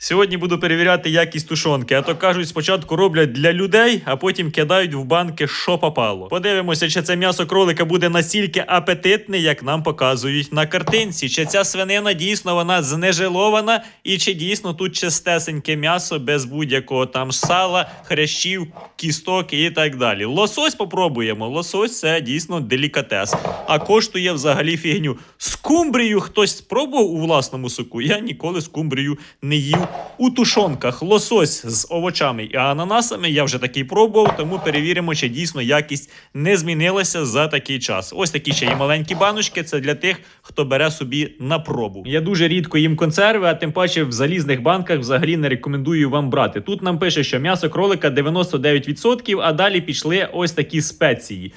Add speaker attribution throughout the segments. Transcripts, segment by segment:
Speaker 1: Сьогодні буду перевіряти якість тушонки, а то кажуть, спочатку роблять для людей, а потім кидають в банки, що попало. Подивимося, чи це м'ясо кролика буде настільки апетитне, як нам показують на картинці. Чи ця свинина дійсно вона знежилована, і чи дійсно тут чистесеньке м'ясо без будь-якого там сала, хрящів, кісток і так далі. Лосось попробуємо. Лосось це дійсно делікатес. А коштує взагалі фігню. Скумбрію хтось спробував у власному соку. Я ніколи скумбрію не їв у тушонках. Лосось з овочами і ананасами. Я вже такий пробував, тому перевіримо, чи дійсно якість не змінилася за такий час. Ось такі ще є маленькі баночки. Це для тих, хто бере собі на пробу. Я дуже рідко їм консерви, а тим паче в залізних банках взагалі не рекомендую вам брати. Тут нам пише, що м'ясо кролика 99%, а далі пішли ось такі спеції.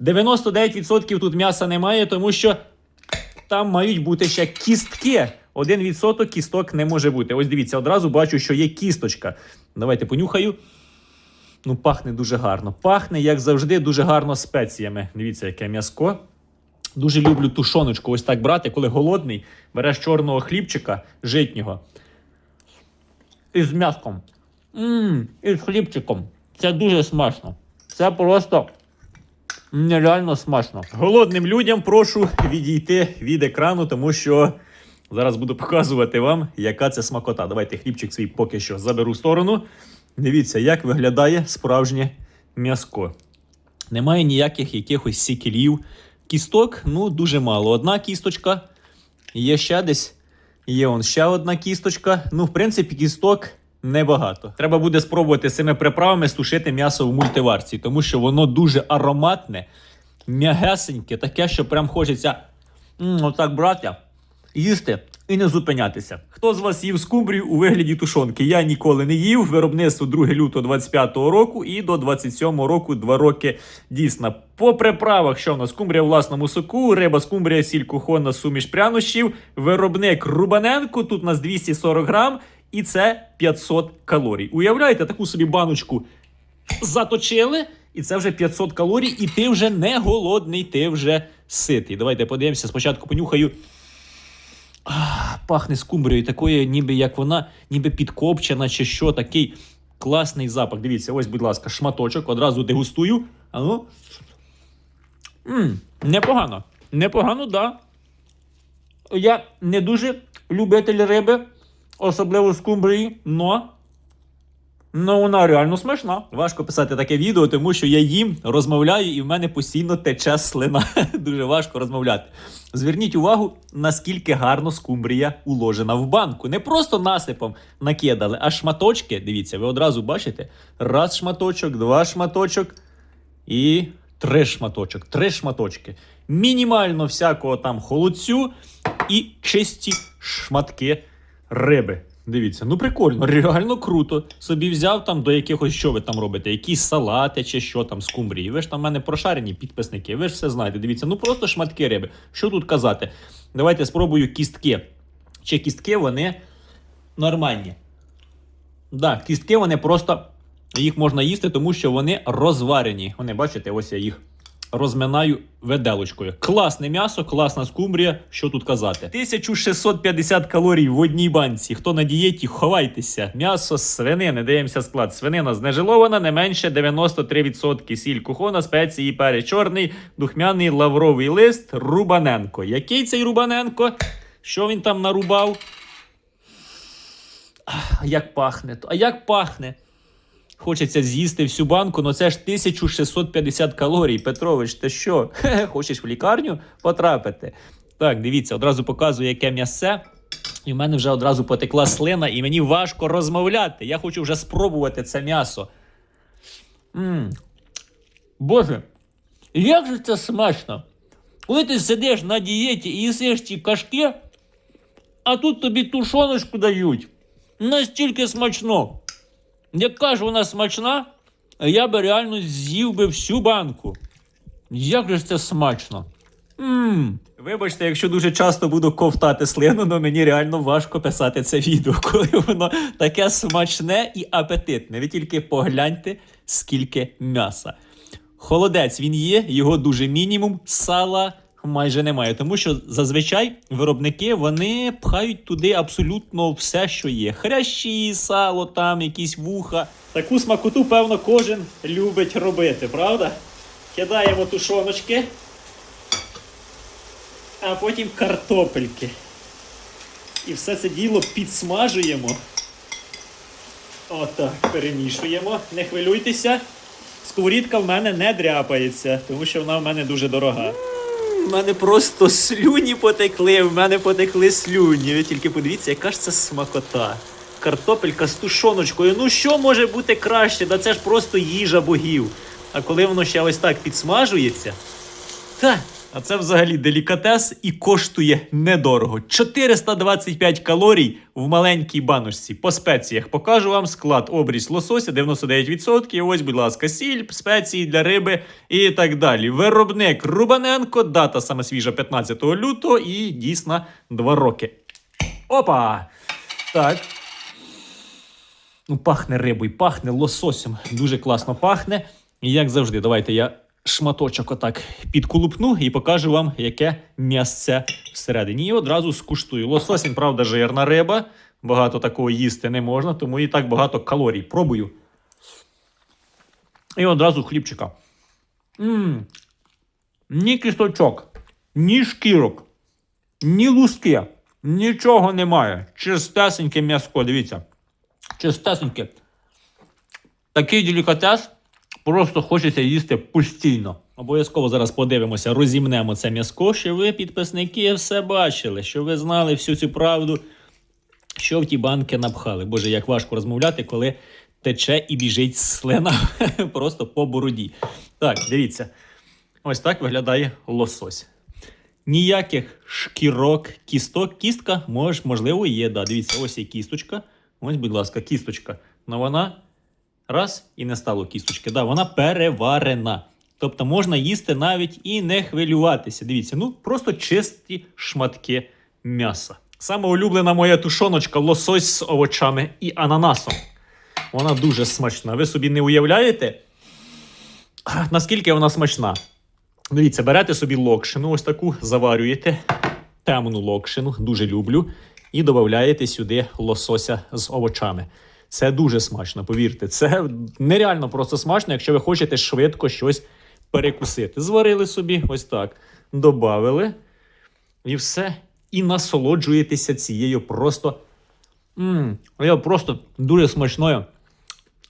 Speaker 1: 99% тут м'яса немає, тому що там мають бути ще кістки. Один відсоток кісток не може бути. Ось дивіться, одразу бачу, що є кісточка. Давайте понюхаю. Ну, пахне дуже гарно. Пахне, як завжди, дуже гарно спеціями. Дивіться, яке м'яско. Дуже люблю тушоночку ось так брати, коли голодний, береш чорного хлібчика житнього. Із м'яском. Мм, із хлібчиком. Це дуже смачно. Це просто нереально смачно. Голодним людям прошу відійти від екрану, тому що зараз буду показувати вам, яка це смакота. Давайте хлібчик свій поки що заберу в сторону. Дивіться, як виглядає справжнє м'яско. Немає ніяких якихось сікелів. Кісток, ну, дуже мало. Одна кісточка. Є ще десь. Є он ще одна кісточка. Ну, в принципі, кісток небагато. Треба буде спробувати з цими приправами стушити м'ясо в мультиварці, тому що воно дуже ароматне, м'ягесеньке, таке, що прям хочеться м, отак брати, їсти і не зупинятися. Хто з вас їв скумбрію у вигляді тушонки? Я ніколи не їв. Виробництво 2 лютого 25-го року і до 27-го року 2 роки дійсно. По приправах, що в нас скумбрія в власному соку, риба скумбрія, сіль кухонна, суміш прянощів, виробник Рубаненко, тут у нас 240 грам, і це 500 калорій. Уявляєте, таку собі баночку заточили, і це вже 500 калорій, і ти вже не голодний, ти вже ситий. Давайте подивимося. Спочатку понюхаю. А, пахне скумбрією, такою, ніби як вона, ніби підкопчена чи що, такий класний запах. Дивіться, ось, будь ласка, шматочок. Одразу дегустую. А ну. М, непогано. Непогано, да. Я не дуже любитель риби, особливо скумбрії, но. Ну, вона реально смачна. Важко писати таке відео, тому що я їм розмовляю, і в мене постійно тече слина. Дуже важко розмовляти. Зверніть увагу, наскільки гарно скумбрія уложена в банку. Не просто насипом накидали, а шматочки. Дивіться, ви одразу бачите: раз шматочок, два шматочок і три шматочок. Три шматочки. Мінімально всякого там холодцю і чисті шматки риби. Дивіться, ну прикольно, реально круто. Собі взяв там до якихось, що ви там робите, якісь салати чи що там з кумбрії. Ви ж там в мене прошарені підписники, ви ж все знаєте. Дивіться, ну просто шматки риби. Що тут казати? Давайте спробую кістки. Чи кістки вони нормальні? Да, кістки вони просто їх можна їсти, тому що вони розварені. Вони, бачите, ось я їх розминаю виделочкою. Класне м'ясо, класна скумбрія. Що тут казати? 1650 калорій в одній банці. Хто на дієті, ховайтеся. М'ясо з свинини. Дивимося склад. Свинина знежилована, не менше 93%. Сіль кухона, спеції, перець чорний, духмяний лавровий лист, Рубаненко. Який цей Рубаненко? Що він там нарубав? Як пахне? А як пахне? Хочеться з'їсти всю банку, але це ж 1650 калорій. Петрович, ти що? Хе-хе, Хочеш в лікарню потрапити? Так, дивіться, одразу показую, яке м'ясе. І в мене вже одразу потекла слина, і мені важко розмовляти. Я хочу вже спробувати це м'ясо. М. Боже, як же це смачно! Коли ти сидиш на дієті і їсиш ці кашки, а тут тобі тушоночку дають. Настільки смачно. Яка ж вона смачна, я би реально з'їв би всю банку. Як же це смачно. Ммм. Вибачте, якщо дуже часто буду ковтати слину, але мені реально важко писати це відео, коли воно таке смачне і апетитне. Ви тільки погляньте, скільки м'яса. Холодець він є, його дуже мінімум. Сала майже немає, тому що зазвичай виробники вони пхають туди абсолютно все, що є. Хрящі, сало, там, якісь вуха. Таку смакоту, певно, кожен любить робити, правда? Кидаємо тушоночки, а потім картопельки. І все це діло підсмажуємо. Отак, перемішуємо. Не хвилюйтеся. Сковорідка в мене не дряпається, тому що вона в мене дуже дорога. У мене просто слюні потекли, в мене потекли слюні. Ви тільки подивіться, яка ж це смакота. Картопелька з тушоночкою. Ну що може бути краще? Да це ж просто їжа богів. А коли воно ще ось так підсмажується. Та, а це взагалі делікатес і коштує недорого. 425 калорій в маленькій баночці. По спеціях покажу вам склад обріз лосося 99%. Ось, будь ласка, сіль, спеції для риби і так далі. Виробник Рубаненко, дата саме свіжа 15 лютого і дійсно 2 роки. Опа! Так. Ну, пахне рибою, пахне лососем. Дуже класно пахне. І як завжди, давайте я шматочок отак підколупну і покажу вам, яке м'ясце всередині. І одразу скуштую. Лосось, правда, жирна риба. Багато такого їсти не можна, тому і так багато калорій. Пробую. І одразу хлібчика. Мм. Ні кісточок, ні шкірок, ні луски. Нічого немає. Чистесеньке м'яско, дивіться. Чистесеньке. Такий делікатес просто хочеться їсти постійно. Обов'язково зараз подивимося, розімнемо це м'яско, що ви, підписники, все бачили, що ви знали всю цю правду, що в ті банки напхали. Боже, як важко розмовляти, коли тече і біжить слина просто по бороді. Так, дивіться. Ось так виглядає лосось. Ніяких шкірок, кісток. Кістка, мож, можливо, є. Да, дивіться, ось є кісточка. Ось, будь ласка, кісточка. Ну вона раз і не стало кісточки. Да, вона переварена. Тобто можна їсти навіть і не хвилюватися. Дивіться, ну просто чисті шматки м'яса. Саме улюблена моя тушоночка лосось з овочами і ананасом. Вона дуже смачна. Ви собі не уявляєте, наскільки вона смачна. Дивіться, берете собі локшину, ось таку, заварюєте темну локшину, дуже люблю, і додаєте сюди лосося з овочами. Це дуже смачно, повірте. Це нереально просто смачно, якщо ви хочете швидко щось перекусити. Зварили собі ось так, добавили, і все. І насолоджуєтеся цією просто. м я просто дуже смачною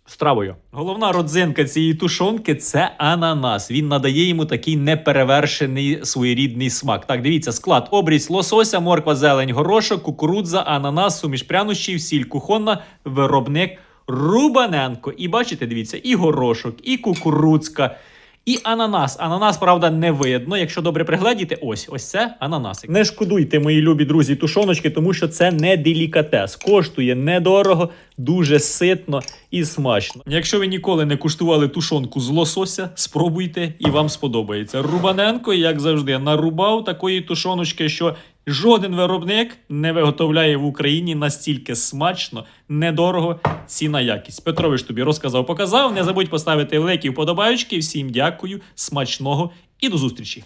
Speaker 1: стравою. Головна родзинка цієї тушонки це ананас. Він надає йому такий неперевершений своєрідний смак. Так, дивіться, склад: обрість лосося, морква, зелень, горошок, кукурудза, ананас, суміш прянощів, сіль кухонна, виробник Рубаненко. І бачите, дивіться, і горошок, і кукурудзка. І ананас. Ананас, правда, не видно. Якщо добре пригледіти, ось ось це ананасик. Не шкодуйте, мої любі друзі, тушоночки, тому що це не делікатес. Коштує недорого, дуже ситно і смачно. Якщо ви ніколи не куштували тушонку з лосося, спробуйте і вам сподобається. Рубаненко, як завжди, нарубав такої тушоночки, що жоден виробник не виготовляє в Україні настільки смачно, недорого, ціна якість. Петрович тобі розказав, показав. Не забудь поставити великі вподобаючки. Всім дякую, смачного і до зустрічі!